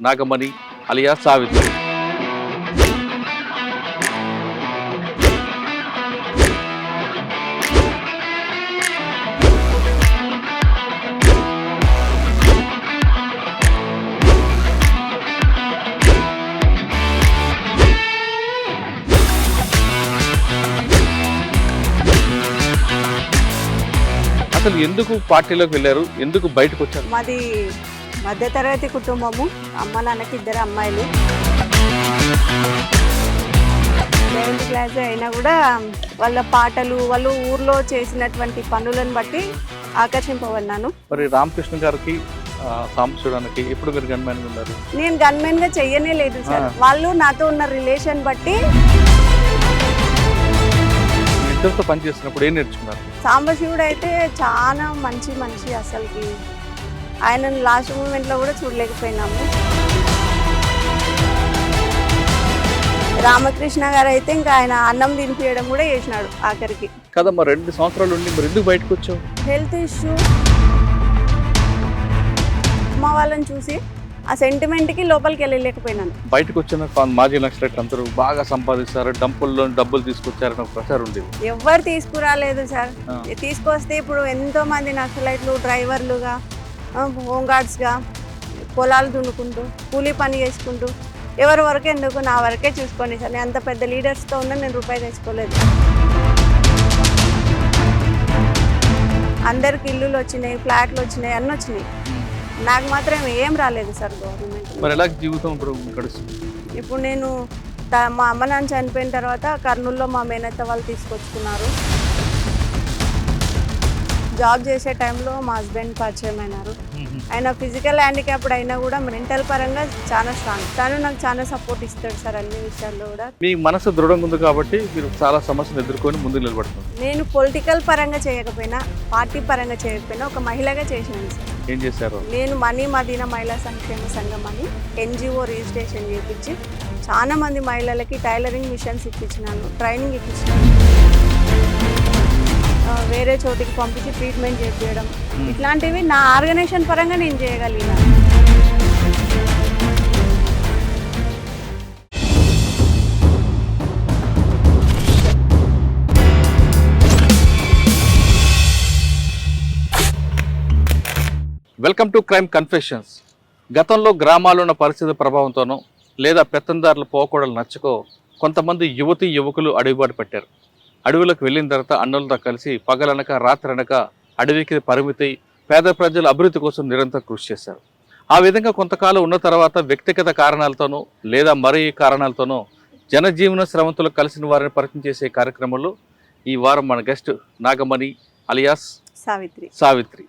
నాగమణి అలియా సావిత్రి. అసలు ఎందుకు పార్టీలోకి వెళ్ళారు? ఎందుకు బయటకు వచ్చారు? మాది మధ్యతరగతి కుటుంబము. అమ్మ నాన్నకి ఇద్దరు అమ్మాయిలు. సెవెంత్ క్లాస్ అయినా కూడా వాళ్ళ పాటలు వాళ్ళు ఊర్లో చేసినటువంటి పనులను బట్టి ఆకర్షింపబడినాను. మరి రామకృష్ణ గారికి ఆ, సాంబశివడానికి ఎప్పుడు మీరు గన్మ్యాన్ ఉన్నారు? నేను గన్మెన్గా చెయ్యనే లేదు సార్. వాళ్ళు నాతో ఉన్న రిలేషన్ బట్టి ఇద్దరితో పని చేస్తున్నప్పుడు ఏం నేర్చుకున్నారు? సాంబశివుడు అయితే చాలా మంచి మనిషి అసలుకి. ఆయనను లాస్ట్ మూమెంట్లో కూడా చూడలేకపోయినాము. రామకృష్ణ గారు అయితే ఇంకా ఆయన అన్నం తినిపించడం కూడా చేసినాడు ఆఖరికి. కదమ్మా రెండు సంవత్సరాలు ఉండి మరి ఎందుకు బయటకు వచ్చావు? Health issue. అమ్మ వాళ్ళని చూసి ఆ సెంటిమెంట్కి లోపలికి వెళ్ళలేకపోయినాను. బయటకు వచ్చిన మాజీ నక్సలైట్ అందరూ బాగా సంపాదిస్తారు డబ్బుల్లో డబ్బులు తీసుకొచ్చారని ఒక ప్రచారం ఉండేది. ఎవ్వరు తీసుకురాలేదు సార్. తీసుకొస్తే ఇప్పుడు ఎంతో మంది నక్సలైట్లు డ్రైవర్లుగా హోమ్ గార్డ్స్గా పొలాలు దున్నుకుంటూ కూలీ పని చేసుకుంటూ ఎవరి వరకు ఎందుకు నా వరకే చూసుకోండి సార్. నేను అంత పెద్ద లీడర్స్తో ఉన్నా నేను రూపాయి తెచ్చుకోలేదు. అందరికి ఇల్లులు వచ్చినాయి ఫ్లాట్లు వచ్చినాయి అన్నీ వచ్చినాయి. నాకు మాత్రం ఏం రాలేదు సార్ గవర్నమెంట్ మరి ఎలా జీవితం ఇప్పుడు గడుస్తుంది? ఇప్పుడు నేను మా అమ్మ నాన్న చనిపోయిన తర్వాత కర్నూలులో మా మేనత్త వాళ్ళు తీసుకొచ్చుకున్నారు. జాబ్ చేసే టైంలో మా హస్బెండ్ పరిచయం అయినారు. ఆయన ఫిజికల్ హ్యాండిక్యాప్డ్ అయినా కూడా మెంటల్ పరంగా చాలా స్ట్రాంగ్. తను నాకు చాలా సపోర్ట్ ఇస్తాడు సార్ అన్ని విషయాల్లో కూడా. మీ మనసు దృఢంగా ఉంది కాబట్టి మీరు చాలా సమస్యలు ఎదుర్కొని ముందుకు నిలబడుతున్నారు. నేను పొలిటికల్ పరంగా చేయకపోయినా పార్టీ పరంగా చేయకపోయినా ఒక మహిళగా చేసినాను సార్. ఏం చేశారు? నేను మనీ మదీనా మహిళా సంక్షేమ సంఘం అని ఎన్జిఓ రిజిస్ట్రేషన్ చేయించి చాలా మంది మహిళలకి టైలరింగ్ మిషన్స్ ఇప్పించినాను ట్రైనింగ్ ఇప్పించినాను. వేరే చోటికి పంపించి ట్రీట్మెంట్ చేపించడం ఇట్లాంటివి నా ఆర్గనైజేషన్ పరంగా నేను చేయగలిగినాను వెల్కమ్ టు క్రైమ్ కన్ఫెషన్స్ గతంలో గ్రామాల్లో ఉన్న పరిస్థితి ప్రభావంతోనో లేదా పెత్తందారుల పోకూడలు నచ్చకో కొంతమంది యువతి యువకులు అడవిబాటు పెట్టారు. అడవులకు వెళ్ళిన తర్వాత అన్నులతో కలిసి పగలనక రాత్రనక అడవికి పరిమితి పేద ప్రజల అభివృద్ధి కోసం నిరంతరం కృషి చేశారు. ఆ విధంగా కొంతకాలం ఉన్న తర్వాత వ్యక్తిగత కారణాలతోనో లేదా మరే కారణాలతోనో జనజీవన శ్రమంతులు కలిసిన వారిని పరిచయం చేసే కార్యక్రమంలో ఈ వారం మన గెస్ట్ నాగమణి అలియాస్ సావిత్రి. సావిత్రి.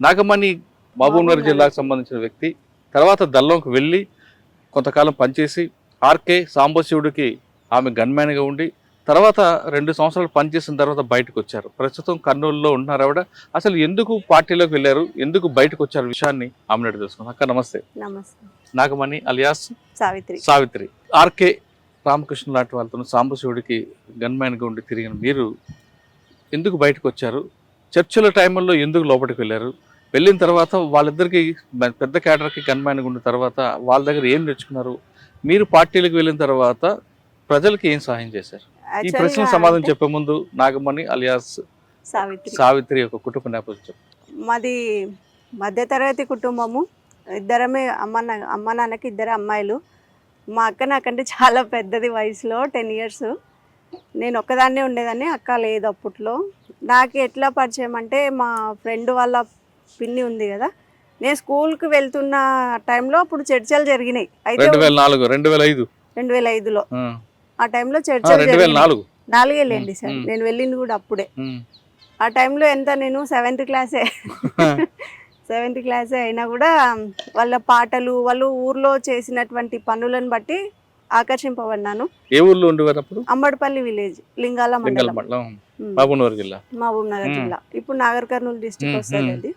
నాగమణి మహబూబ్నగర్. జిల్లాకు సంబంధించిన వ్యక్తి. తర్వాత దల్లంకు వెళ్ళి కొంతకాలం పనిచేసి ఆర్కే సాంబశివుడికి ఆమె గన్మ్యాన్గా ఉండి తర్వాత రెండు సంవత్సరాలు పనిచేసిన తర్వాత బయటకు వచ్చారు. ప్రస్తుతం కర్నూలులో ఉంటున్నారు ఆవిడ. అసలు ఎందుకు పార్టీలోకి వెళ్ళారు? ఎందుకు బయటకు వచ్చారు? విషయాన్ని ఆమె అడిగి తెలుసుకుందాం. అక్క నమస్తే. నమస్తే. నాగమణి అలియాస్ సావిత్రి. సావిత్రి. ఆర్కే రామకృష్ణ లాంటి వాళ్ళతో సాంబశివుడికి గన్మ్యాన్గా ఉండి తిరిగిన మీరు ఎందుకు బయటకు వచ్చారు? చర్చల టైంలో ఎందుకు లోపలికి వెళ్ళారు? వెళ్ళిన తర్వాత వాళ్ళిద్దరికి పెద్ద క్యాడర్కి గన్మ్యాన్గా ఉన్న తర్వాత వాళ్ళ దగ్గర ఏం నేర్చుకున్నారు? మీరు పార్టీలకు వెళ్ళిన తర్వాత ప్రజలకి ఏం సహాయం చేశారు? ఈ ప్రశ్న సమాధానం చెప్పే ముందు నాగమణి అలియాస్ సావిత్రి. సావిత్రి యొక్క కుటుంబ నేపథ్యం. మాది మధ్యతరగతి కుటుంబము. ఇద్దరమే అమ్మ అమ్మ నాన్నకి ఇద్దరు అమ్మాయిలు. మా అక్క నాకంటే చాలా పెద్దది వయసులో టెన్ ఇయర్స్. నేను ఒక్కదాన్నే ఉండేదాన్ని అక్క లేదు అప్పట్లో. నాకు ఎట్లా పరిచయం అంటే మా ఫ్రెండ్ వాళ్ళ పిన్ని ఉంది కదా. నేను స్కూల్కి వెళ్తున్న టైంలో అప్పుడు చర్చలు జరిగినాయి. అయితే రెండు వేల నాలుగు రెండు వేల ఐదు. రెండు వేల ఐదులో. ఆ. టైంలో చర్చలు నాలుగు. నాలుగేళ్ళండి సార్. నేను వెళ్ళింది కూడా అప్పుడే. ఆ టైంలో ఎంత నేను సెవెంత్ క్లాసే సెవెంత్ క్లాసే అయినా కూడా వాళ్ళ పాటలు వాళ్ళు ఊర్లో చేసినటువంటి పనులను బట్టి ఆకర్షింపబడినాను. ఏ ఊర్లో ఉండేవారు అప్పుడు? అమ్మడిపల్లి విలేజ్ లింగాల మండలం. మహబూబ్నగర్ జిల్లా మహబూబ్ నగర్ మ్. జిల్లా. ఇప్పుడు నాగర్ కర్నూలు డిస్టిక్ వస్తుంది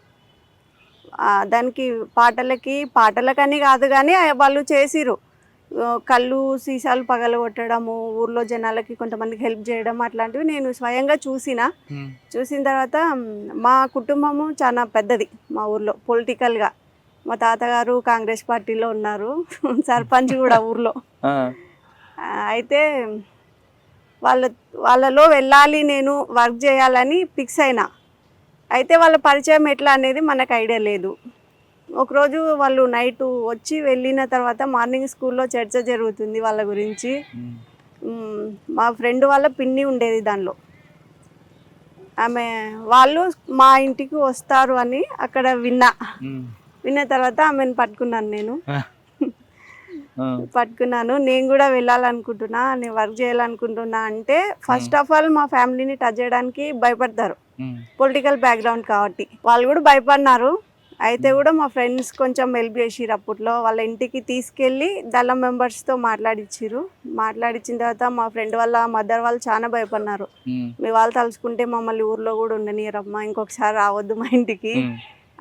దానికి పాటలకి పాటలకని కాదు కానీ వాళ్ళు చేసిరు కళ్ళు సీసాలు పగలగొట్టడము ఊర్లో జనాలకి కొంతమందికి హెల్ప్ చేయడం అట్లాంటివి నేను స్వయంగా చూసిన. చూసిన తర్వాత మ్, కుటుంబము చాలా పెద్దది మా ఊర్లో పొలిటికల్గా. మా తాతగారు కాంగ్రెస్ పార్టీలో ఉన్నారు. సర్పంచ్ కూడా ఊర్లో. అయితే వాళ్ళ వాళ్ళలో వెళ్ళాలి నేను వర్క్ చేయాలని ఫిక్స్ అయినా. అయితే వాళ్ళ పరిచయం ఎట్లా అనేది మనకు ఐడియా లేదు. ఒకరోజు వాళ్ళు నైట్ వచ్చి వెళ్ళిన తర్వాత మార్నింగ్ స్కూల్లో చర్చ జరుగుతుంది వాళ్ళ గురించి. మ్, ఫ్రెండ్ వాళ్ళ పిన్ని ఉండేది దానిలో. ఆమె వాళ్ళు మా ఇంటికి వస్తారు అని అక్కడ విన్నా. విన్న తర్వాత ఆమెను పట్టుకున్నాను నేను. పట్టుకున్నాను. నేను కూడా వెళ్ళాలనుకుంటున్నా నేను వర్క్ చేయాలనుకుంటున్నా అంటే ఫస్ట్ ఆఫ్ ఆల్ మా ఫ్యామిలీని టచ్ చేయడానికి భయపడతారు. పొలిటికల్ బ్యాక్గ్రౌండ్ కాబట్టి. వాళ్ళు కూడా భయపడినారు. అయితే కూడా మా ఫ్రెండ్స్ కొంచెం హెల్ప్ చేసిరు అప్పట్లో. వాళ్ళ ఇంటికి తీసుకెళ్ళి దళం మెంబర్స్తో మాట్లాడిచ్చిరు మాట్లాడిచ్చిన తర్వాత మా ఫ్రెండ్ వాళ్ళ మదర్ వాళ్ళు చాలా భయపడినారు. మీ వాళ్ళు తలుచుకుంటే మమ్మల్ని ఊర్లో కూడా ఉండనియరమ్మా ఇంకొకసారి రావద్దు మా ఇంటికి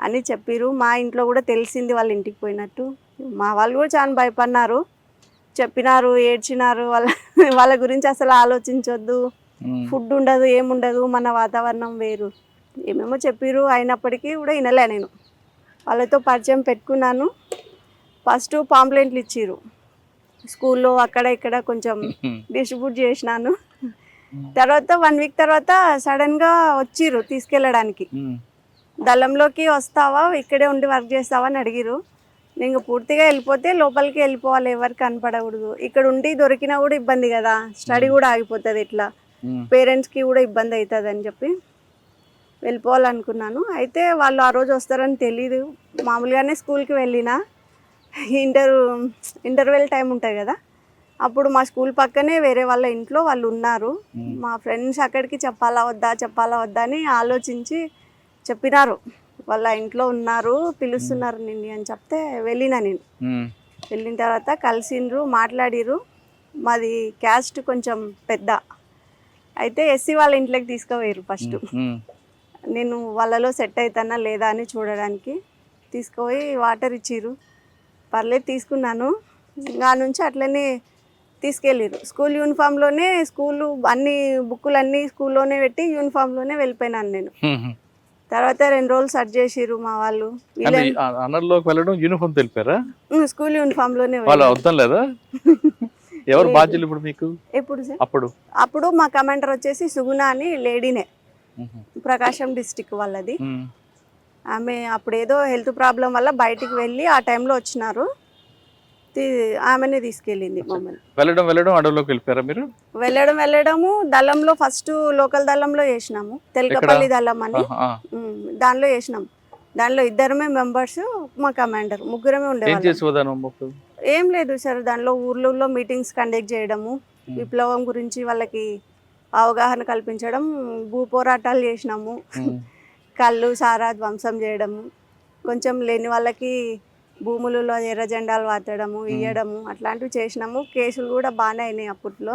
అని చెప్పిరు మా ఇంట్లో కూడా తెలిసింది వాళ్ళ ఇంటికి పోయినట్టు. మా వాళ్ళు కూడా చాలా భయపడినారు. చెప్పినారు ఏడ్చినారు. వాళ్ళ వాళ్ళ గురించి అసలు ఆలోచించొద్దు. ఫుడ్ ఉండదు ఏముండదు. మన వాతావరణం వేరు. ఏమేమో చెప్పిరు అయినప్పటికీ కూడా వినలే నేను. వాళ్ళతో పరిచయం పెట్టుకున్నాను. ఫస్ట్ పాంప్లెంట్లు ఇచ్చిర్రు. స్కూల్లో అక్కడ ఇక్కడ కొంచెం డిస్ట్రిబ్యూట్ చేసినాను. తర్వాత వన్ వీక్ తర్వాత సడన్గా వచ్చిర్రు తీసుకెళ్ళడానికి. దళంలోకి వస్తావా? ఇక్కడే ఉండి వర్క్ చేస్తావా అని అడిగిరు నేను పూర్తిగా వెళ్ళిపోతే లోపలికి వెళ్ళిపోవాలి ఎవరికి కనపడకూడదు. ఇక్కడ ఉండి దొరికినా కూడా ఇబ్బంది కదా. స్టడీ కూడా ఆగిపోతుంది ఇట్లా. పేరెంట్స్కి కూడా ఇబ్బంది అవుతుంది అని చెప్పి వెళ్ళిపోవాలనుకున్నాను. అయితే వాళ్ళు ఆ రోజు వస్తారని తెలీదు. మామూలుగానే స్కూల్కి వెళ్ళిన ఇంటర్ ఇంటర్వెల్ టైం ఉంటుంది కదా. అప్పుడు మా స్కూల్ పక్కనే వేరే వాళ్ళ ఇంట్లో వాళ్ళు ఉన్నారు. మా ఫ్రెండ్స్ అక్కడికి చెప్పాలా వద్దా చెప్పాలా వద్దా అని ఆలోచించి చెప్పినారు. వాళ్ళ ఇంట్లో ఉన్నారు పిలుస్తున్నారు నిన్ను అని చెప్తే వెళ్ళిన నేను. వెళ్ళిన తర్వాత కలిసిండ్రు మాట్లాడిర్రు. మాది క్యాస్ట్ కొంచెం పెద్ద. అయితే ఎస్సీ వాళ్ళ ఇంట్లోకి తీసుకుపోయారు ఫస్ట్. నేను వాళ్ళలో సెట్ అవుతానా లేదా అని చూడడానికి తీసుకుపోయి వాటర్ ఇచ్చిర్రు. పర్లేదు తీసుకున్నాను. ఇంకా నుంచి అట్లనే తీసుకెళ్ళిర్రు. స్కూల్ యూనిఫామ్లోనే స్కూల్ అన్ని బుక్కులు అన్నీ స్కూల్లోనే పెట్టి యూనిఫామ్లోనే వెళ్ళిపోయినాను నేను. తర్వాత రెండు రోజులు సర్చ్ చేసిర్రు మా వాళ్ళు. అంటే ఈ అ- అనర్లోకి వెళ్ళడం యూనిఫామ్ తెలిపారా? స్కూల్ యూనిఫామ్లోనే వాళ్ళు వద్దాం లేదా? ఎవరు బాధ్యులు ఇప్పుడు మీకు? ఎప్పుడు సార్? అప్పుడు? అప్పుడు మా కమాండర్ వచ్చేసి సుగుణ అని లేడీనే. ప్రకాశం డిస్టిక్ వాళ్ళది. ఆమె అప్పుడు ఏదో హెల్త్ ప్రాబ్లం వల్ల బయటికి వెళ్ళి ఆ టైంలో వచ్చినారు. ఆమెనే తీసుకెళ్ళింది మమ్మల్ని. వెళ్ళడం వెళ్ళడం అడవిలోకి వెళ్ళిపోయారా మీరు? వెళ్ళడం వెళ్ళడము దళంలో ఫస్ట్ లోకల్ దళంలో వేసినాము. తెలకపల్లి దళం అని. దానిలో వేసినాం. దానిలో ఇద్దరమే మెంబర్స్ మా కమాండర్ ముగ్గురమే ఉండేవాళ్ళం. ఏం లేదు సార్ దానిలో ఊర్లలో మీటింగ్స్ కండక్ట్ చేయడము విప్లవం గురించి వాళ్ళకి అవగాహన కల్పించడం భూ పోరాటాలు చేసినాము. కళ్ళు సారా ధ్వంసం చేయడము కొంచెం లేని వాళ్ళకి భూములలో ఎర్ర జెండాలు వాతడము ఇయ్యడము అట్లాంటివి చేసినాము. కేసులు కూడా బాగానే అయినాయి అప్పట్లో.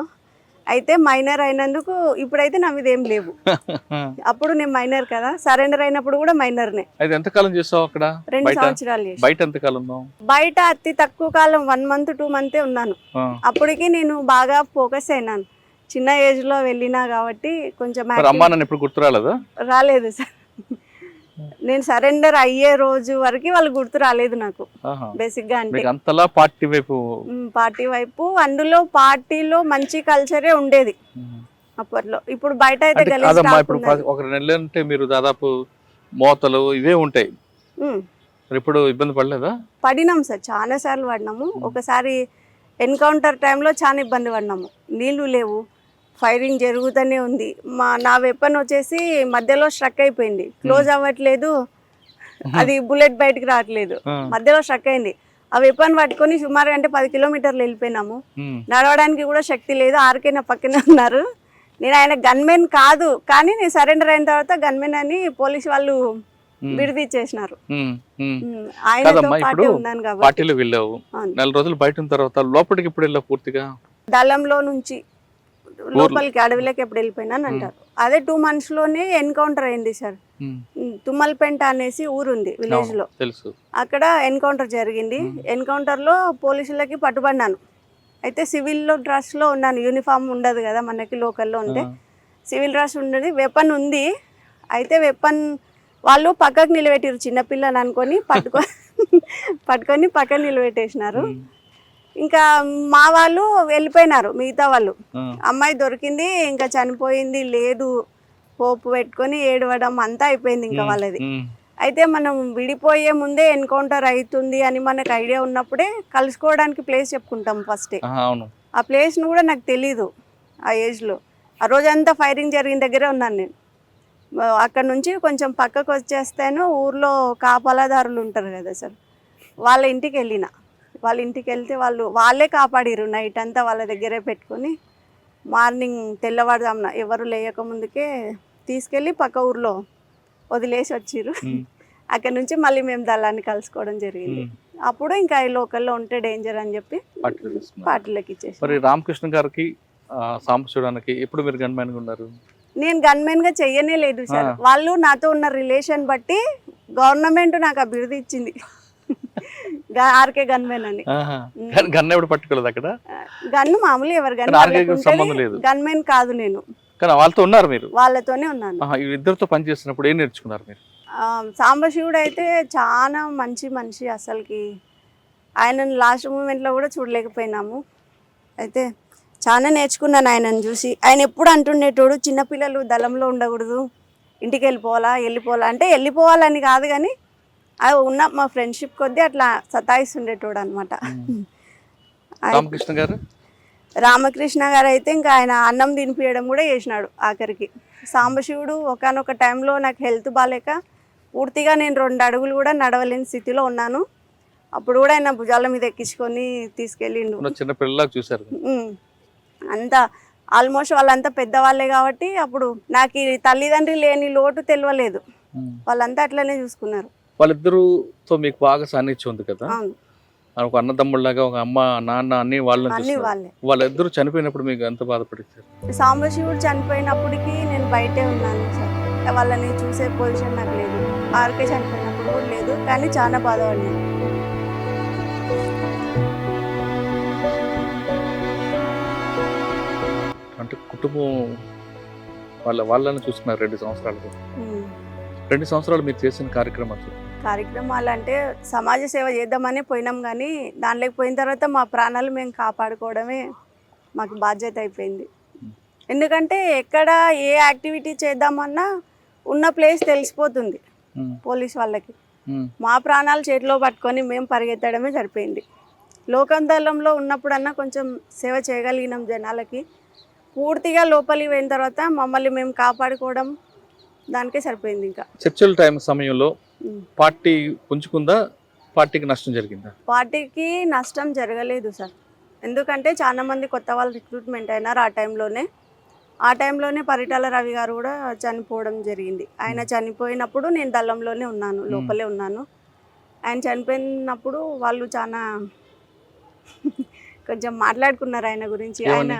అయితే మైనర్ అయినందుకు ఇప్పుడైతే నా మీద ఏం లేవు. అప్పుడు నేను మైనర్ కదా. సరెండర్ అయినప్పుడు కూడా మైనర్నే. అయితే ఎంతకాలం చేస్తావు అక్కడ? రెండు సంవత్సరాలు బయట ఎంతకాలం బయట అతి తక్కువ కాలం వన్ మంత్ టూ మంతే ఉన్నాను. అప్పటికి నేను బాగా ఫోకస్ అయినాను. చిన్న ఏజ్లో వెళ్ళినా కాబట్టి కొంచెం రాలేదు సార్. నేను సరెండర్ అయ్యే రోజు వరకు వాళ్ళు గుర్తు రాలేదు నాకు. బేసిక్గా అంటే అంతలా పార్టీ వైపు పార్టీ వైపు అందులో పార్టీలో మంచి కల్చరే ఉండేది. అప్పట్లో. ఇప్పుడు బయట అయితే ఇప్పుడు ఒక నెల అంటే మీరు దాదాపు మోతలు ఇవే ఉంటాయి. ఇప్పుడు ఇబ్బంది పడలేదా? పడినాం సార్ చాలా సార్లు పడినాము. ఒకసారి ఎన్కౌంటర్ టైంలో చాలా ఇబ్బంది పడినాము. నీళ్ళు లేవు. ఫైరింగ్ జరుగుతూనే ఉంది. మా నా వెపన్ వచ్చేసి మధ్యలో స్ట్రక్ అయిపోయింది. క్లోజ్ అవ్వట్లేదు. అది బుల్లెట్ బయటికి రావట్లేదు. మధ్యలో స్ట్రక్ అయింది. ఆ వెపన్ పట్టుకొని సుమారు అంటే పది కిలోమీటర్లు వెళ్ళిపోయినాము. నడవడానికి కూడా శక్తి లేదు. ఆర్కే నా పక్కనే ఉన్నారు. నేను ఆయన గన్మెన్ కాదు. కానీ నేను సరెండర్ అయిన తర్వాత గన్మెన్ అని పోలీస్ వాళ్ళు. విడిదిచ్చేసినారు కాబట్టి. పార్టీలో వెళ్ళావు. నెల రోజులు బయట తర్వాత లోపలికి ఇప్పుడు వెళ్ళావు పూర్తిగా? దళంలో నుంచి. లోపలికి అడవిలోకి ఎప్పుడు వెళ్ళిపోయినాను అంటారు. అదే టూ మంత్స్లోనే ఎన్కౌంటర్ అయింది సార్. తుమ్మలపెంట అనేసి ఊరుంది విలేజ్లో. అక్కడ ఎన్కౌంటర్ జరిగింది. ఎన్కౌంటర్లో పోలీసులకి పట్టుబడినాను అయితే సివిల్లో డ్రెస్లో ఉన్నాను. యూనిఫామ్ ఉండదు కదా మనకి లోకల్లో ఉంటే. సివిల్ డ్రెస్ ఉండదు. వెపన్ ఉంది. అయితే వెపన్ వాళ్ళు పక్కకు నిలబెట్టారు చిన్నపిల్లని అనుకొని పట్టుకొని పట్టుకొని పక్కన నిలబెట్టేసినారు. ఇంకా మా వాళ్ళు వెళ్ళిపోయినారు మిగతా వాళ్ళు. అమ్మాయి దొరికింది ఇంకా చనిపోయింది లేదు. పోపు పెట్టుకొని ఏడవడం అంతా అయిపోయింది ఇంకా వాళ్ళది. అయితే మనం విడిపోయే ముందే ఎన్కౌంటర్ అవుతుంది అని మనకు ఐడియా ఉన్నప్పుడే కలుసుకోవడానికి ప్లేస్ చెప్పుకుంటాం ఫస్టే. ఆ ప్లేస్ను కూడా నాకు తెలీదు ఆ ఏజ్లో. ఆ రోజంతా ఫైరింగ్ జరిగిన దగ్గరే ఉన్నాను నేను. అక్కడ నుంచి కొంచెం పక్కకు వచ్చేస్తాను ఊర్లో కాపలాదారులు ఉంటారు కదా సార్ వాళ్ళ ఇంటికి వెళ్ళిన. వాళ్ళ ఇంటికి వెళ్తే వాళ్ళు వాళ్ళే కాపాడిరు నైట్ అంతా వాళ్ళ దగ్గరే పెట్టుకొని మార్నింగ్ తెల్లవారుజామున ఎవరు లేయక ముందుకే తీసుకెళ్ళి పక్క ఊర్లో వదిలేసి వచ్చిర్రు. అక్కడ నుంచి మళ్ళీ మేము దళాన్ని కలుసుకోవడం జరిగింది. అప్పుడు ఇంకా ఈ లోకల్లో ఉంటే డేంజర్ అని చెప్పి. పార్టీలోకి ఇచ్చేసి మరి రామకృష్ణ గారికి సాంబశివడానికి ఎప్పుడు మీరు గన్మ్యాన్గా ఉన్నారు నేను గన్మెన్గా చెయ్యనే లేదు సార్. వాళ్ళు నాతో ఉన్న రిలేషన్ బట్టి గవర్నమెంట్ నాకు బిరుదు ఇచ్చింది ఆర్కే గన్మెన్ అని. ఆహా. గన్- గన్ ఎవడు పట్టుకోలేదు అక్కడ? గన్ను మామూలు ఎవరు సంబంధం లేదు. గన్మెన్ కాదు నేను. కానీ వాళ్ళతో ఉన్నారు మీరు? వాళ్ళతోనే ఉన్నాను. ఇద్దరితో పని చేస్తున్నప్పుడు ఏం నేర్చుకున్నారు మీరు? సాంబశివుడు అయితే చాలా మంచి మనిషి అసలుకి. ఆయనను లాస్ట్ మూమెంట్లో కూడా చూడలేకపోయినాము. అయితే చాలా నేర్చుకున్నాను ఆయనను చూసి. ఆయన ఎప్పుడు అంటుండేటోడు చిన్నపిల్లలు దళంలో ఉండకూడదు ఇంటికి వెళ్ళిపోవాలా వెళ్ళిపోవాలా. అంటే వెళ్ళిపోవాలని కాదు కానీ అది ఉన్న మా ఫ్రెండ్షిప్ కొద్దీ అట్లా సతాయిస్తుండేటోడు అనమాట రామకృష్ణ గారు? రామకృష్ణ గారు అయితే ఇంకా ఆయన అన్నం తినిపించడం కూడా చేసినాడు ఆఖరికి. సాంబశివుడు ఒకనొక టైంలో నాకు హెల్త్ బాగాలేక పూర్తిగా నేను రెండు అడుగులు కూడా నడవలేని స్థితిలో ఉన్నాను. అప్పుడు కూడా ఆయన భుజాల మీద ఎక్కించుకొని తీసుకెళ్ళిండు. ఉన్న చిన్న పిల్లలాగా చూశారు ఉమ్. అంతా ఆల్మోస్ట్ వాళ్ళంతా పెద్దవాళ్ళే కాబట్టి అప్పుడు నాకు ఈ తల్లిదండ్రి లేని లోటు తెలియలేదు. వాళ్ళంతా అట్లనే చూసుకున్నారు. వాళ్ళిద్దరుతో మీకు బాగా సాన్నిధ్యం ఉంది కదా? ఒక అన్నదమ్ముళ్ళగా ఒక అమ్మ నాన్న అన్ని వాళ్ళని వాళ్ళిద్దరు చనిపోయినప్పుడు మీకు ఎంత బాధపడిస్తారు సాంబశివుడు చనిపోయినప్పటికీ నేను బయటే ఉన్నాను సార్. వాళ్ళని చూసే పొజిషన్ నాకు లేదు. ఆర్కే చనిపోయినప్పుడు కూడా లేదు కానీ చాలా బాధపడినాను అంటే కుటుంబం వాళ్ళ వాళ్ళని చూసుకున్నారు రెండు సంవత్సరాలు. రెండు సంవత్సరాలు మీరు చేసిన కార్యక్రమాలు కార్యక్రమాలు అంటే సమాజ సేవ చేద్దామని పోయినాం కానీ దానిలోకి పోయిన తర్వాత మా ప్రాణాలు మేము కాపాడుకోవడమే మాకు బాధ్యత అయిపోయింది. ఎందుకంటే ఎక్కడ ఏ యాక్టివిటీ చేద్దామన్నా ఉన్న ప్లేస్ తెలిసిపోతుంది పోలీస్ వాళ్ళకి. మా ప్రాణాలు చేతిలో పట్టుకొని మేము పరిగెత్తడమే సరిపోయింది. లోకంతలంలో ఉన్నప్పుడన్నా కొంచెం సేవ చేయగలిగినాం జనాలకి. పూర్తిగా లోపలికి పోయిన తర్వాత మమ్మల్ని మేము కాపాడుకోవడం దానికే సరిపోయింది ఇంకా. చర్చల టైం సమయంలో. పార్టీ పుంజుకుందా? పార్టీకి నష్టం జరిగిందా? పార్టీకి నష్టం జరగలేదు సార్. ఎందుకంటే చాలా మంది కొత్త వాళ్ళు రిక్రూట్మెంట్ అయినారు ఆ టైంలోనే. ఆ టైంలోనే పరిటాల రవి గారు కూడా చనిపోవడం జరిగింది. ఆయన చనిపోయినప్పుడు నేను దళంలోనే ఉన్నాను లోపలే ఉన్నాను. ఆయన చనిపోయినప్పుడు వాళ్ళు చాలా కొంచెం మాట్లాడుకున్నారు ఆయన గురించి. ఆయన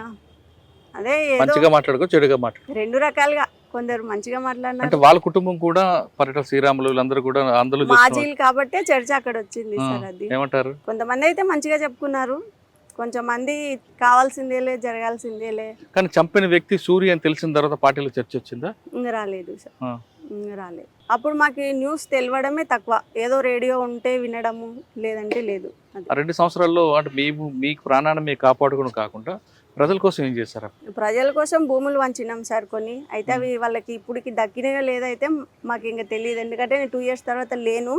అదే ఏదో మాట్లాడుకో చెడుగా మాట్లాడు రెండు రకాలుగా కొందరు మంచిగా అంటే మాట్లాడినారు వాళ్ళ కుటుంబం కూడా పర్యటన శ్రీరాములు వీళ్ళందరూ కూడా అందులో మాజీలు కాబట్టే చర్చ అక్కడ వచ్చింది సార్ అది. ఏమంటారు? కొంతమంది అయితే మంచిగా చెప్పుకున్నారు. కొంచెం మంది కావాల్సిందేలే జరగాల్సిందేలే. కానీ చంపిన వ్యక్తి సూర్య అని తెలిసిన తర్వాత పార్టీలో చర్చ వచ్చిందా? ఇంక రాలేదు సార్. ఇంక రాలేదు. అప్పుడు మాకు న్యూస్ తెలియడమే తక్కువ. ఏదో రేడియో ఉంటే వినడము లేదంటే లేదు. రెండు సంవత్సరాల్లో అంటే మేము మీకు ప్రాణాన్ని మీకు కాపాడుకోవడం కాకుండా ప్రజల కోసం ఏం చేశారు? ప్రజల కోసం భూములు వంచినాం సార్ కొన్ని. అయితే అవి వాళ్ళకి ఇప్పటికి దక్కినాయో లేదైతే మాకు ఇంకా తెలియదు. ఎందుకంటే నేను టూ ఇయర్స్ తర్వాత లేను.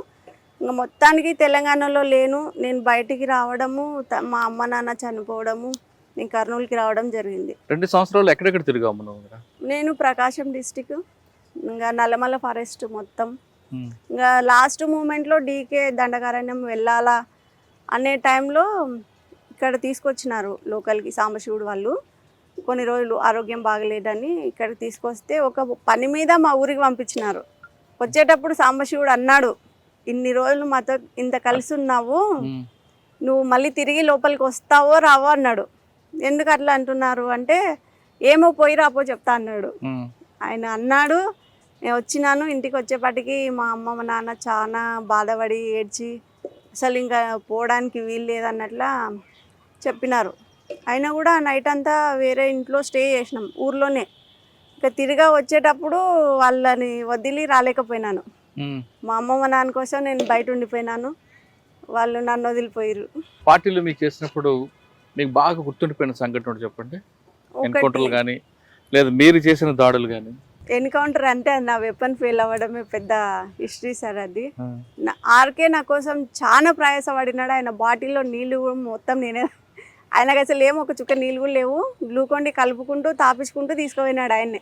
ఇంకా మొత్తానికి తెలంగాణలో లేను. నేను బయటికి రావడము మా అమ్మ నాన్న చనిపోవడము నేను కర్నూలుకి రావడం జరిగింది. రెండు సంవత్సరాలు ఎక్కడెక్కడ తిరిగాము? నేను ప్రకాశం డిస్టిక్ ఇంకా నల్లమల్ల ఫారెస్ట్ మొత్తం. ఇంకా లాస్ట్ మూమెంట్లో డీకే దండకారణ్యం వెళ్ళాలా అనే టైంలో ఇక్కడ తీసుకొచ్చినారు లోకల్కి సాంబశివుడు వాళ్ళు. కొన్ని రోజులు ఆరోగ్యం బాగలేదని ఇక్కడ తీసుకొస్తే ఒక పని మీద మా ఊరికి పంపించినారు. వచ్చేటప్పుడు సాంబశివుడు అన్నాడు ఇన్ని రోజులు మాతో ఇంత కలిసి ఉన్నావు నువ్వు మళ్ళీ తిరిగి లోపలికి వస్తావో రావో అన్నాడు. ఎందుకు అట్లా అంటున్నారు? అంటే ఏమో పోయి రాపో చెప్తా అన్నాడు. ఆయన అన్నాడు నేను వచ్చినాను ఇంటికి వచ్చేపాటికి మా అమ్మ మా నాన్న చాలా బాధపడి ఏడ్చి అసలు ఇంకా పోవడానికి వీలు లేదన్నట్లా చెప్పినారు. అయినా కూడా నైట్ అంతా వేరే ఇంట్లో స్టే చేసినాం. ఊర్లోనే. ఇక తిరిగా వచ్చేటప్పుడు వాళ్ళని వదిలి రాలేకపోయినాను. మా అమ్మమ్మ నాన్న కోసం నేను బయట ఉండిపోయినాను. వాళ్ళు నన్ను వదిలిపోయారు పార్టీలు మీకు చేసినప్పుడు మీకు బాగా గుర్తుండిపోయిన సంఘటన చెప్పండి. ఎన్కౌంటర్లు కానీ లేదా మీరు చేసిన దాడులు కానీ ఎన్కౌంటర్ అంటే నా వెపన్ ఫెయిల్ అవ్వడమే పెద్ద హిస్టరీ సార్ అది. ఆర్కే నా కోసం చాలా ప్రయాసపడినాడు. ఆయన బాటిల్లో నీళ్ళు మొత్తం నేనే ఆయనకు అసలు ఏం ఒక చుక్క నీళ్ళు కూడా లేవు. గ్లూకోండి కలుపుకుంటూ తాపించుకుంటూ తీసుకుపోయినాడు ఆయన్నే.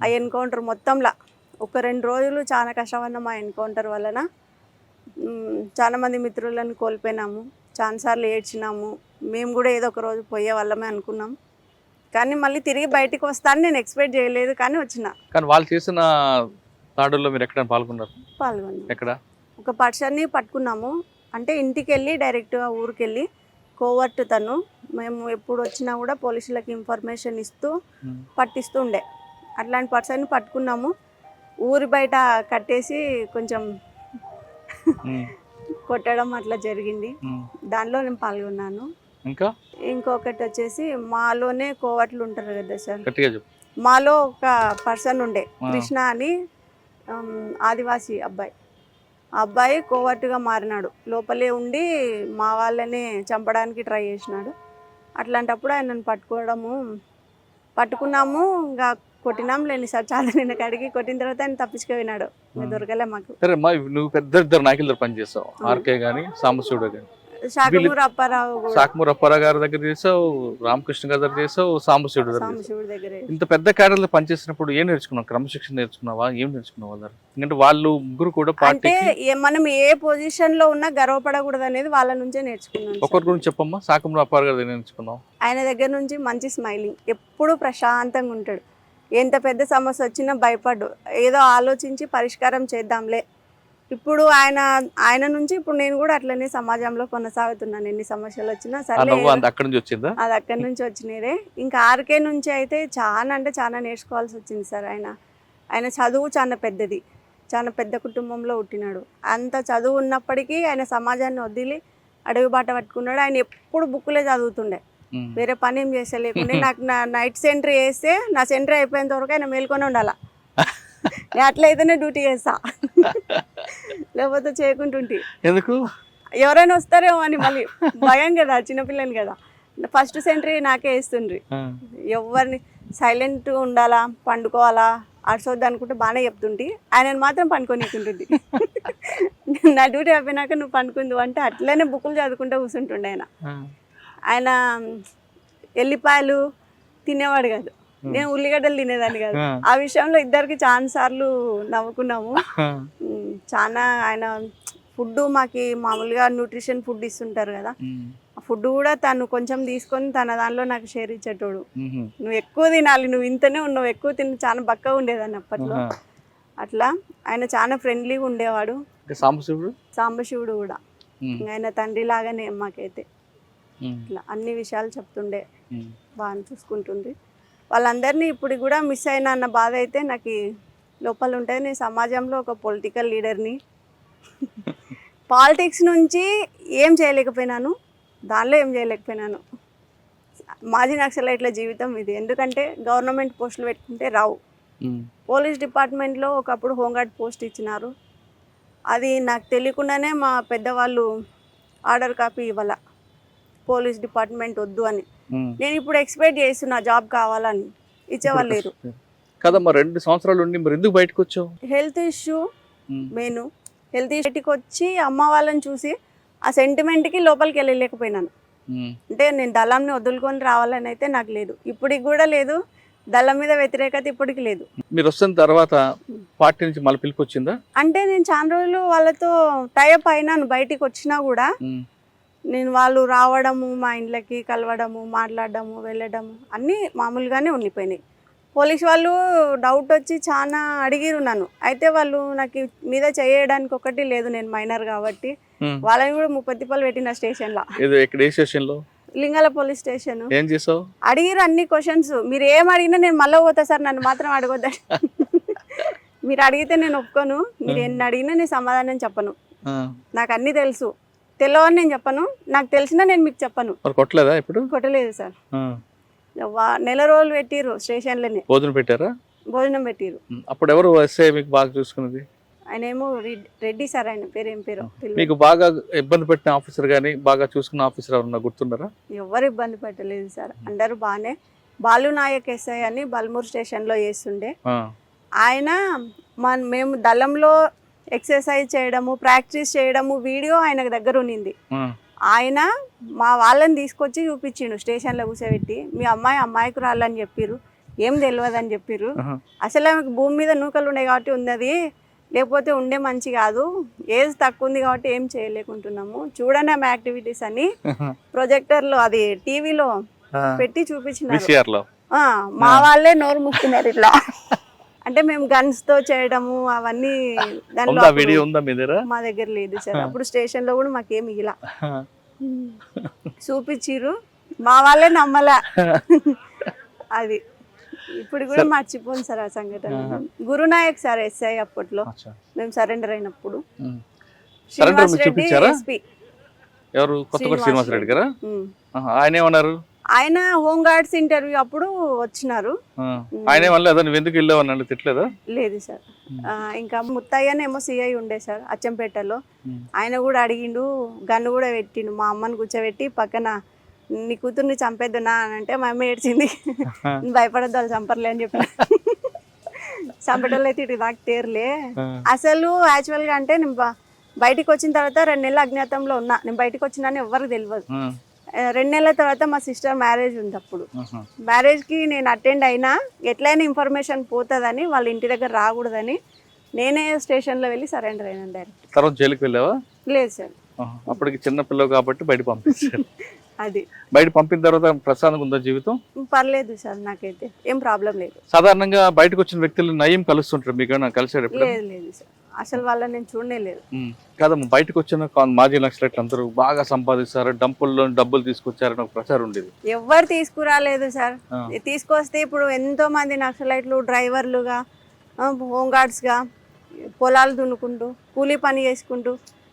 ఆ ఎన్కౌంటర్ మొత్తంలో. ఒక రెండు రోజులు చాలా కష్టపడినాం ఆ ఎన్కౌంటర్ వలన. మ్, చాలా మంది మిత్రులను కోల్పోయినాము. చాలాసార్లు ఏడ్చినాము. మేము కూడా ఏదో ఒక రోజు పోయే వాళ్ళమే అనుకున్నాం. కానీ మళ్ళీ తిరిగి బయటికి వస్తాను నేను ఎక్స్పెక్ట్ చేయలేదు కానీ వచ్చిన. కానీ వాళ్ళు చేసిన దాడుల్లో మీరు ఎక్కడ పాల్గొన్నారు? పాల్గొన్నాను ఎక్కడ? ఒక పర్సన్ని పట్టుకున్నాము. అంటే ఇంటికి వెళ్ళి డైరెక్ట్గా ఊరికి వెళ్ళి కోవర్ట్ తను మేము ఎప్పుడు వచ్చినా కూడా పోలీసులకు ఇన్ఫర్మేషన్ ఇస్తూ ఉమ్. పట్టిస్తూ ఉండే అట్లాంటి పర్సన్ని పట్టుకున్నాము. ఊరి బయట కట్టేసి కొంచెం. కొట్టడం అట్లా జరిగింది. దానిలో నేను పాల్గొన్నాను. ఇంకా? ఇంకొకటి వచ్చేసి మాలోనే కోవట్లు ఉంటారు కదా సార్. మాలో ఒక పర్సన్ ఉండే. కృష్ణ అని ఆదివాసి అబ్బాయి. ఆ అబ్బాయి కోవట్టుగా మారినాడు. లోపలే ఉండి మా వాళ్ళని చంపడానికి ట్రై చేసినాడు. అట్లాంటప్పుడు ఆయనను పట్టుకోవడము. పట్టుకున్నాము ఇంకా కొట్టినాం లేని సార్. చాలా నిన్న కడిగి కొట్టిన తర్వాత ఆయన తప్పించుకుపోయినాడు. ఆ. దొరకలే మాకు. సరే మా నువ్వు పెద్ద ఇద్దరు నాయకుల పనిచేసావు ఆర్కే కానీ సాంబశివుడు కానీ శాఖమూరు అప్పారావు గారి దగ్గర చేసావు రామకృష్ణ గారి దగ్గర చేసావు సాంబశివుడు దగ్గర ఇంత పెద్ద క్యాడర్లో పనిచేసినప్పుడు ఏం నేర్చుకున్నావు? క్రమశిక్షణ నేర్చుకున్నావా? ఏం నేర్చుకున్నావు? ఎందుకంటే వాళ్ళు ముగ్గురు కూడా ఏ- మనం ఏ పొజిషన్లో ఉన్నా గర్వపడకూడదు అనేది వాళ్ళ నుంచే నేర్చుకున్నాను సార్. ఒకరి గురించి చెప్పమ్మా. సాకమూరు అప్పారావు గారి దగ్గర నేర్చుకున్నావు? ఆయన దగ్గర నుంచి మంచి స్మైలింగ్. ఎప్పుడు ప్రశాంతంగా ఉంటాడు. ఎంత పెద్ద సమస్య వచ్చినా భయపడ్డు. ఏదో ఆలోచించి పరిష్కారం చేద్దాంలే ఇప్పుడు ఆయన ఆయన నుంచి ఇప్పుడు నేను కూడా అట్లనే సమాజంలో కొనసాగుతున్నాను. ఎన్ని సమస్యలు వచ్చినా సరే అంత అక్కడి నుంచి వచ్చిందా? అది అక్కడి నుంచి వచ్చినదే. ఇంకా ఆర్కే నుంచి అయితే చాలా అంటే చాలా నేర్చుకోవాల్సి వచ్చింది సార్ ఆయన. ఆయన చదువు చాలా పెద్దది. చాలా పెద్ద కుటుంబంలో పుట్టినాడు. అంత చదువు ఉన్నప్పటికీ ఆయన సమాజాన్ని వదిలి అడవి బాట పట్టుకున్నాడు. ఆయన ఎప్పుడు బుక్కులే చదువుతుండే. వేరే పని ఏం చేస్తలేకుండే. నాకు నా నైట్ సెంటర్ వేస్తే నా సెంటర్ అయిపోయేంత వరకు ఆయన మేల్కొని ఉండాల. నేను అట్లయితేనే డ్యూటీ చేస్తా. లేకపోతే చేయకుంటుంటే. ఎందుకు? ఎవరైనా వస్తారేమో అని మళ్ళీ భయం కదా చిన్నపిల్లని కదా. ఫస్ట్ సెంటరీ నాకే వేస్తుండ్రి. ఎవరిని సైలెంట్ ఉండాలా పండుకోవాలా అడిసొద్దు అనుకుంటే బాగానే చెప్తుంటే. ఆయనను మాత్రం పండుకోనికుంటుంది నా డ్యూటీ అయిపోయినాక నువ్వు పండుకుందు అంటే అట్లనే బుక్కులు చదువుకుంటూ కూర్చుంటుండే ఆయన. ఆయన ఎల్లిపాయలు తినేవాడు కాదు. నేను ఉల్లిగడ్డలు తినేదాన్ని కాదు ఆ. ఆ విషయంలో ఇద్దరికి చాలా సార్లు నవ్వుకున్నాము. ఉమ్, చాలా ఆయన ఫుడ్ మాకి మామూలుగా న్యూట్రిషన్ ఫుడ్ ఇస్తుంటారు కదా ఫుడ్ కూడా తను కొంచెం తీసుకొని తన దానిలో నాకు షేర్ ఇచ్చేటోడు. నువ్వు ఎక్కువ తినాలి నువ్వు ఇంతనే ఉన్నావు ఎక్కువ తిని చాలా బక్కగా ఉండేదాన్ని అప్పట్లో. అట్లా ఆయన చాలా ఫ్రెండ్లీగా ఉండేవాడు సాంబశివుడు సాంబశివుడు కూడా. ఆయన తండ్రి లాగానే మాకైతే. ఇట్లా అన్ని విషయాలు చెప్తుండే. బాగా చూసుకుంటుంది వాళ్ళందరినీ ఇప్పుడు కూడా మిస్ అయినా అన్న బాధ అయితే నాకు లోపల ఉంటుంది. నేను సమాజంలో ఒక పొలిటికల్ లీడర్ని పాలిటిక్స్ నుంచి ఏం చేయలేకపోయినాను దానిలో ఏం చేయలేకపోయినాను. మాజీ నక్సలైట్ల జీవితం ఇది. ఎందుకంటే గవర్నమెంట్ పోస్టులు పెట్టుకుంటే రావు. పోలీస్ డిపార్ట్మెంట్లో ఒకప్పుడు హోంగార్డ్ పోస్ట్ ఇచ్చినారు. అది నాకు తెలియకుండానే మా పెద్దవాళ్ళు ఆర్డర్ కాపీ ఇవ్వాల. పోలీస్ డిపార్ట్మెంట్ వద్దు అని. నేను ఇప్పుడు ఎక్స్పెక్ట్ చేస్తున్నా జాబ్ కావాలని. ఇచ్చేవాళ్ళు లేరు కదమ్మా రెండు సంవత్సరాలు ఉండి మరి ఎందుకు బయటకు వచ్చావు? Health issue. మెయిన్. హెల్త్ ఇష్యూకి వచ్చి అమ్మ వాళ్ళని చూసి ఆ సెంటిమెంట్కి లోపలికి వెళ్ళలేకపోయినాను. అంటే నేను దళంని వదులుకొని రావాలని అయితే నాకు లేదు. ఇప్పటికి కూడా లేదు. దళం మీద వ్యతిరేకత ఇప్పటికి లేదు. మీరు వస్తున్న తర్వాత పార్టీ నుంచి మళ్ళీ పిలుపు వచ్చిందా? అంటే నేను చాలా రోజులు వాళ్ళతో టైప్ అయినాను. బయటికి వచ్చినా కూడా. నేను వాళ్ళు రావడము మా ఇంట్లోకి కలవడము మాట్లాడడము వెళ్ళడము అన్నీ మామూలుగానే ఉండిపోయినాయి. పోలీస్ వాళ్ళు డౌట్ వచ్చి చాలా అడిగిరు నన్ను. అయితే వాళ్ళు నాకు మీద చేయడానికి ఒకటి లేదు నేను మైనర్ కాబట్టి. వాళ్ళని కూడా ముప్పై తిప్పలు పెట్టిన స్టేషన్లో లింగాల పోలీస్ స్టేషన్. ఏం చేసావు? అడిగిరు అన్ని క్వశ్చన్స్. మీరు ఏం అడిగినా నేను మళ్ళీ పోతా సార్ నన్ను మాత్రం అడగొద్దు మీరు అడిగితే నేను ఒప్పుకోను. మీరు ఎన్ని అడిగినా నేను సమాధానం చెప్పను. నాకు అన్నీ తెలుసు. తెలియని నేను చెప్పను. నాకు తెలిసినా నేను మీకు చెప్పను. కొట్టలేదా ఇప్పుడు? కొట్టలేదు సార్. నెల రోజులు పెట్టిర్రు స్టేషన్లోనే. భోజనం పెట్టారా? భోజనం పెట్టిర్రు. ఉమ్. అప్పుడు ఎవరు ఎస్ఐ మీకు బాగా చూసుకున్నది? ఆయన ఏమో రెడ్- రెడ్డి సార్ ఆయన పేరు ఏం పేరు. మీకు బాగా ఇబ్బంది పెట్టిన ఆఫీసర్ కానీ బాగా చూసుకున్న ఆఫీసర్ ఎవరన్నా గుర్తున్నారా? ఎవరు ఇబ్బంది పెట్టలేదు సార్. అందరూ బాగానే బాలు నాయక్ ఎస్ఐ అని బల్మూర్ స్టేషన్లో చేస్తుండే. ఆయన మన మేము దళంలో ఎక్సర్సైజ్ చేయడము ప్రాక్టీస్ చేయడము వీడియో ఆయన దగ్గర ఉన్నింది. ఆయన మా వాళ్ళని తీసుకొచ్చి చూపించిండు స్టేషన్లో కూర్చోబెట్టి. మీ అమ్మాయి అమ్మాయికి రాలని చెప్పిర్రు ఏం తెలియదు అని చెప్పిర్రు. అసలు ఆమెకు భూమి మీద నూకలు ఉన్నాయి కాబట్టి ఉన్నది లేకపోతే ఉండే మంచి కాదు. ఏజ్ తక్కువ ఉంది కాబట్టి ఏం చేయలేకుంటున్నాము. చూడండి ఆమె యాక్టివిటీస్ అని ప్రొజెక్టర్లో అది టీవీలో. పెట్టి ఆ, మా వాళ్ళే నోరు ముక్కున్నారు ఇట్లా. అంటే మేము గన్స్తో చేయడము అవన్నీ దానిలో వీడియో ఉందా మీ దగ్గర? మా దగ్గర లేదు సార్. అప్పుడు స్టేషన్లో కూడా మాకేమి ఇలా చూపించిర్రు మా వాళ్ళే నమ్మలా. అది. ఇప్పుడు కూడా మర్చిపోను సార్ ఆ సంఘటన. గురునాయక్ సార్ ఎస్ఐ అప్పట్లో. మేము సరెండర్ అయినప్పుడు. శ్రీనివాస్ రెడ్డి చూపించారా? ఎస్పీ ఎవరు? కొత్తకోట శ్రీనివాస్ రెడ్డి గారా. ఆయన ఏమన్నారు? ఆయన హోమ్ గార్డ్స్ ఇంటర్వ్యూ అప్పుడు వచ్చినారు. ఆయన ఎందుకు వెళ్ళావు తిట్టలేదా? లేదు సార్. ఇంకా ముత్తయ్యనేమో సిఐ ఉండే సార్ అచ్చంపేటలో. ఆయన కూడా అడిగిండు గన్ను కూడా పెట్టిండు మా అమ్మని కూర్చోబెట్టి పక్కన నీ కూతుర్ని చంపేద్దునా అని అంటే మా అమ్మ ఏడ్చింది. "నువ్వు భయపడద్దు వాళ్ళు చంపర్లే అని చెప్పి చంపేటోళ్ళు అయితే ఇటు దాకా తేరలే. అసలు యాక్చువల్గా అంటే నేను బయటికి వచ్చిన తర్వాత రెండు నెలలు అజ్ఞాతంలో ఉన్నా. నేను బయటికి వచ్చినాను ఎవరికి తెలియదు. రెండు నెలల తర్వాత మా సిస్టర్ మ్యారేజ్ ఉంది అప్పుడు. మ్యారేజ్కి నేను అటెండ్ అయినా ఎట్లయినా ఇన్ఫర్మేషన్ పోతుందని వాళ్ళ ఇంటి దగ్గర రాకూడదని నేనే స్టేషన్లో వెళ్ళి సరెండర్ అయినాను డైరెక్ట్ తర్వాత జైలుకి వెళ్ళావా? లేదు సార్. అప్పటికి చిన్న పిల్లవు కాబట్టి బయట పంపించారు. అది. బయట పంపిన తర్వాత ప్రశాంతంగా ఉందా జీవితం? పర్లేదు సార్ నాకైతే ఏం ప్రాబ్లం లేదు. సాధారణంగా బయటకు వచ్చిన వ్యక్తులు నయం కలుస్తుంటారు మీకు కలిసారు లేదు సార్. అసలు వాళ్ళని నేను చూడనే లేదు. కాదమ్మా బయటకు వచ్చిన మాజీ నక్సలైట్లు అందరూ బాగా సంపాదిస్తారు డబ్బుల్లో డబ్బులు తీసుకొచ్చారని ఒక ప్రచారం ఉండేది ఎవ్వరు తీసుకురాలేదు సార్. తీసుకొస్తే ఇప్పుడు ఎంతో మంది నక్సలైట్లు డ్రైవర్లుగా హోమ్ గార్డ్స్గా పొలాలు దున్నుకుంటూ కూలీ పని చేసుకుంటూ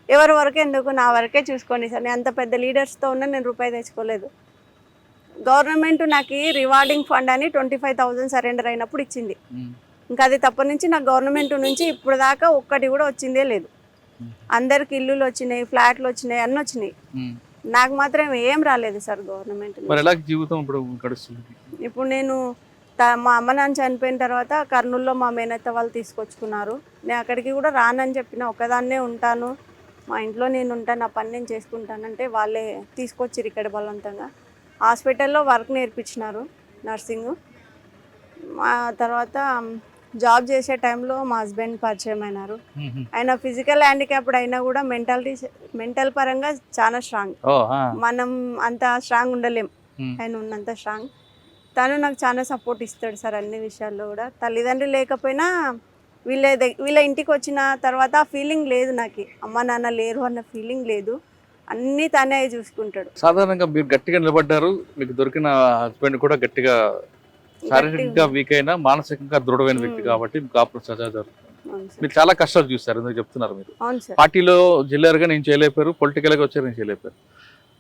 ఎవరి వరకు ఎందుకు నా వరకే చూసుకోండి సార్ నేను అంత పెద్ద లీడర్స్తో ఉన్న నేను రూపాయి తెచ్చుకోలేదు గవర్నమెంట్ నాకు రివార్డింగ్ ఫండ్ అని ట్వంటీ ఫైవ్ థౌజండ్ సరెండర్ అయినప్పుడు ఇచ్చింది. ఇంకా అది తప్ప నుంచి నాకు గవర్నమెంట్ నుంచి ఇప్పుడు దాకా ఒక్కటి కూడా వచ్చిందే లేదు. అందరికి ఇల్లులు వచ్చినాయి ఫ్లాట్లు వచ్చినాయి అన్నీ వచ్చినాయి. నాకు మాత్రం ఏం రాలేదు సార్ గవర్నమెంట్ జీవితం ఇప్పుడు ఇప్పుడు నేను మా అమ్మ నాన్న చనిపోయిన తర్వాత కర్నూలులో మా మేనత్త వాళ్ళు తీసుకొచ్చుకున్నారు. నేను అక్కడికి కూడా రానని చెప్పిన ఒకదాన్నే ఉంటాను. మా ఇంట్లో నేను ఉంటాను నా పని నేను చేసుకుంటానంటే వాళ్ళే తీసుకొచ్చిర్రు ఇక్కడ బలవంతంగా. హాస్పిటల్లో వర్క్ నేర్పించినారు నర్సింగ్. మా తర్వాత జాబ్ చేసే టైంలో మా హస్బెండ్ పరిచయం అయినారు. ఆయన ఫిజికల్ హ్యాండిక్యాప్డ్ అయినా కూడా మెంటాలిటీ మెంటల్ పరంగా చాలా స్ట్రాంగ్. మనం అంత స్ట్రాంగ్ ఉండలేం. ఆయన ఉన్నంత స్ట్రాంగ్. తను నాకు చాలా సపోర్ట్ ఇస్తాడు సార్ అన్ని విషయాల్లో కూడా. తల్లిదండ్రులు లేకపోయినా వీళ్ళ వీళ్ళ ఇంటికి వచ్చిన తర్వాత ఆ ఫీలింగ్ లేదు నాకు. అమ్మ నాన్న లేరు అన్న ఫీలింగ్ లేదు. అన్నీ తనే చూసుకుంటాడు. సాధారణంగా మీరు గట్టిగా నిలబడ్డారు. మీకు దొరికిన హస్బెండ్ కూడా గట్టిగా శారీరకంగా వీక్ అయినా మానసికంగా దృఢమైన వ్యక్తి ఉమ్. కాబట్టి మీకు సజా జరుగుతుంది. మీరు చాలా కష్టాలు చూస్తారు ఎందుకు చెప్తున్నారు మీరు? పార్టీలో జిల్లారుగా నేను చేయలేపారు పొలిటికల్గా వచ్చారు నేను చేయలేపారు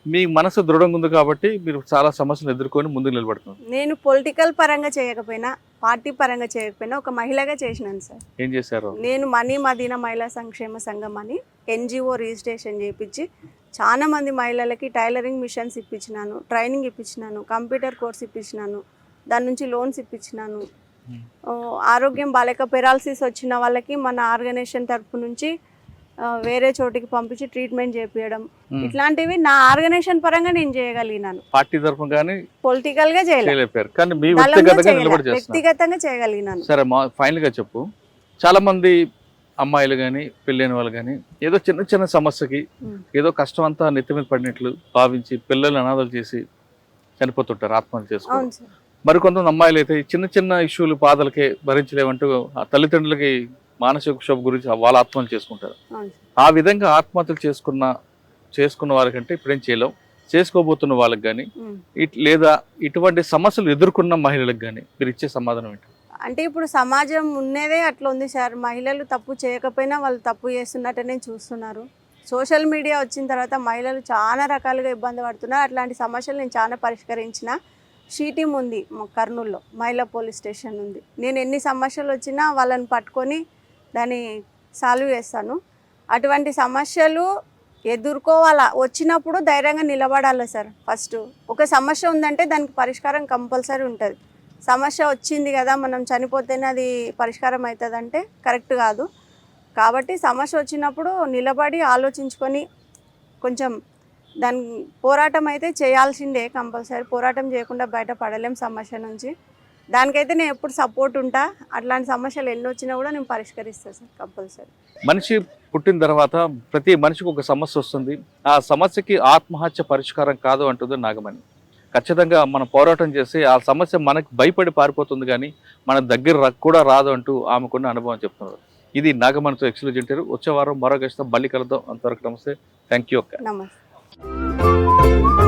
మీ మనసు దృఢంగా ఉంది కాబట్టి మీరు చాలా సమస్యలు ఎదుర్కొని ముందుకు నిలబడుతున్నారు. నేను పొలిటికల్ పరంగా చేయకపోయినా పార్టీ పరంగా చేయకపోయినా ఒక మహిళగా చేసినాను సార్. ఏం చేశారు? నేను మనీ మదీనా మహిళా సంక్షేమ సంఘం అని ఎన్జిఓ రిజిస్ట్రేషన్ చేయించి చాలా మంది మహిళలకి టైలరింగ్ మిషన్స్ ఇప్పించినాను ట్రైనింగ్ ఇప్పించినాను కంప్యూటర్ కోర్స్ ఇప్పించినాను. దాని నుంచి లోన్స్ ఇప్పించినాను. ఆరోగ్యం బాలేక పెరాలసిస్ వచ్చిన వాళ్ళకి మన ఆర్గనైజేషన్ తరపు నుంచి వేరే చోటికి పంపించి ట్రీట్మెంట్ చేపించడం. ఇట్లాంటివి నా ఆర్గనైజేషన్ పరంగా నేను చేయగలిగినాను. పార్టీ తరఫున కానీ పొలిటికల్గా చేయలేదు వ్యక్తిగతంగా చేయగలిగినాను. సరే ఫైనల్గా చెప్పు. చాలా మంది అమ్మాయిలు కానీ పెళ్ళైన వాళ్ళు కానీ ఏదో చిన్న చిన్న సమస్యకి. ఏదో కష్టం అంతా నెత్తి మీద పడినట్లు భావించి పిల్లల్ని అనాథలు చేసి చనిపోతుంటారు ఆత్మహత్య చేసుకోవడం. అవును సార్ మరి కొంతమంది అమ్మాయిలు అయితే చిన్న చిన్న ఇష్యూలు బాధలకే భరించలేమంటూ ఆ తల్లిదండ్రులకి మానసిక క్షోభ గురించి వాళ్ళ ఆత్మహత్య చేసుకుంటారు. ఆ విధంగా ఆత్మహత్యలు చేసుకున్న చేసుకున్న వారికంటే ఇప్పుడేం చేయలేం. చేసుకోబోతున్న వాళ్ళకి కానీ లేదా ఇటువంటి సమస్యలు ఎదుర్కొన్న మహిళలకు కానీ మీరు ఇచ్చే సమాధానం ఏంటి? అంటే ఇప్పుడు సమాజం ఉన్నదే అట్లా ఉంది సార్. మహిళలు తప్పు చేయకపోయినా వాళ్ళు తప్పు చేస్తున్నట్టనే చూస్తున్నారు. సోషల్ మీడియా వచ్చిన తర్వాత మహిళలు చాలా రకాలుగా ఇబ్బంది పడుతున్నారు. అట్లాంటి సమస్యలు నేను చాలా పరిష్కరించిన. షీటీమ్ ఉంది కర్నూల్లో మైలా పోలీస్ స్టేషన్ ఉంది. నేను ఎన్ని సమస్యలు వచ్చినా వాళ్ళని పట్టుకొని దాన్ని సాల్వ్ చేస్తాను. అటువంటి సమస్యలు ఎదుర్కోవాలా వచ్చినప్పుడు ధైర్యంగా నిలబడాలి సార్. ఫస్ట్ ఒక సమస్య ఉందంటే దానికి పరిష్కారం కంపల్సరీ ఉంటుంది. సమస్య వచ్చింది కదా మనం చనిపోతేనే అది పరిష్కారం అవుతుందంటే కరెక్ట్ కాదు. కాబట్టి సమస్య వచ్చినప్పుడు నిలబడి ఆలోచించుకొని కొంచెం దాని పోరాటం అయితే చేయాల్సిందే కంపల్సరీ. పోరాటం చేయకుండా బయటపడలేం సమస్య నుంచి. దానికైతే నేను ఎప్పుడు సపోర్ట్ ఉంటా. అట్లాంటి సమస్యలు ఎన్ని వచ్చినా కూడా నేను పరిష్కరిస్తాను సార్ కంపల్సరీ. మనిషి పుట్టిన తర్వాత ప్రతి మనిషికి ఒక సమస్య వస్తుంది. ఆ సమస్యకి ఆత్మహత్య పరిష్కారం కాదు అంటుంది నాగమణి. ఖచ్చితంగా మనం పోరాటం చేసి ఆ సమస్య మనకి భయపడి పారిపోతుంది కానీ మన దగ్గర కూడా రాదు అంటూ ఆమెకున్న అనుభవం చెప్తున్నారు. ఇది నాగమణితో ఎక్స్క్లూజ్ ఇంటారు వచ్చే వారం మరో గెస్ట్తో మళ్ళీ కలుద్దాం. అంతవరకు నమస్తే. థ్యాంక్ యూ అక్క. నమస్తే. Música